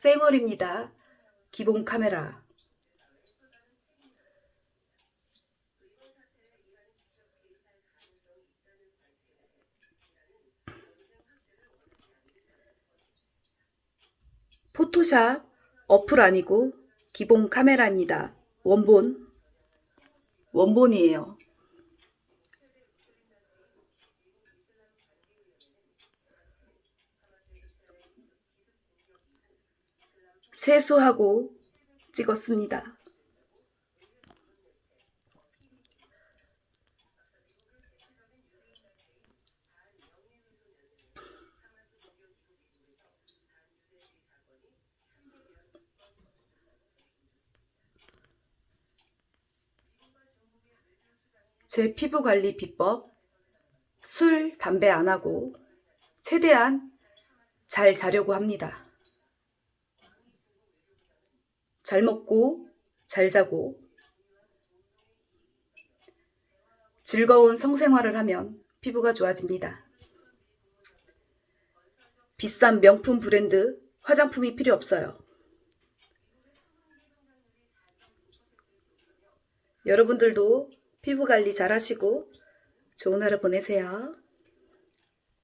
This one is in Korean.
쌩얼입니다. 기본 카메라. 포토샵 어플 아니고 기본 카메라입니다. 원본. 원본이에요. 세수하고 찍었습니다. 제 피부 관리 비법 술, 담배 안 하고 최대한 잘 자려고 합니다. 잘 먹고 잘 자고 즐거운 성생활을 하면 피부가 좋아집니다. 비싼 명품 브랜드 화장품이 필요 없어요. 여러분들도 피부 관리 잘 하시고 좋은 하루 보내세요.